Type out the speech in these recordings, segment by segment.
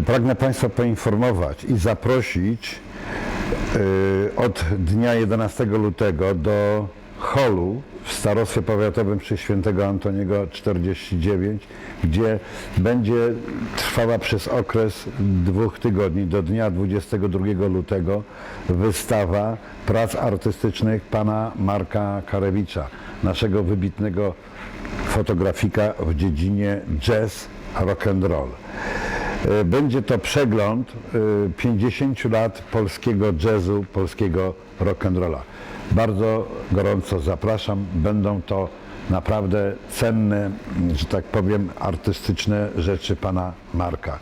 Pragnę Państwa poinformować i zaprosić y, od dnia 11 lutego do holu w Starostwie Powiatowym przy Świętego Antoniego 49, gdzie będzie trwała przez okres dwóch tygodni do dnia 22 lutego wystawa prac artystycznych pana Marka Karewicza, naszego wybitnego fotografika w dziedzinie jazz, rock and roll. E, Będzie to przegląd e, 50 lat polskiego jazzu, polskiego rock'n'rolla. Bardzo gorąco zapraszam. Będą to naprawdę cenne, że tak powiem, artystyczne rzeczy pana Marka.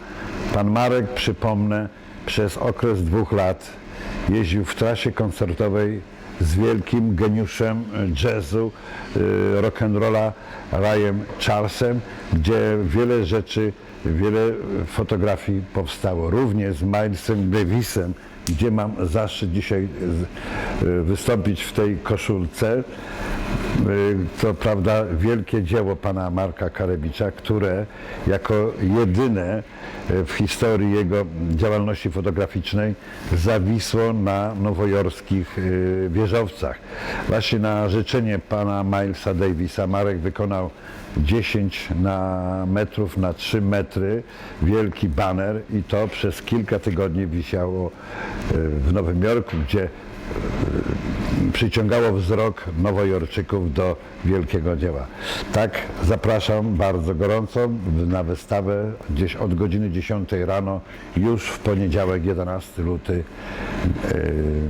Pan Marek, przypomnę, przez okres dwóch lat jeździł w trasie koncertowej z wielkim geniuszem jazzu, y, rock'n'rolla Rayem Charlesem, gdzie wiele rzeczy, wiele fotografii powstało. Również z Milesem Davisem, gdzie mam zaszczyt dzisiaj y, wystąpić w tej koszulce. Y, To prawda wielkie dzieło pana Marka Karebicza, które jako jedyne y, w historii jego działalności fotograficznej zawisło na nowojorskich wieżowcach. Właśnie na życzenie pana Milesa Davisa Marek wykonał 10 na metrów na 3 metry wielki baner i to przez kilka tygodni wisiało w Nowym Jorku, gdzie przyciągało wzrok nowojorczyków do wielkiego dzieła. Tak, zapraszam bardzo gorąco na wystawę gdzieś od godziny 10 rano, już w poniedziałek 11 luty,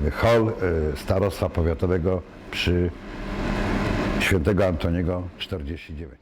yy, hol yy, Starostwa Powiatowego przy Świętego Antoniego 49.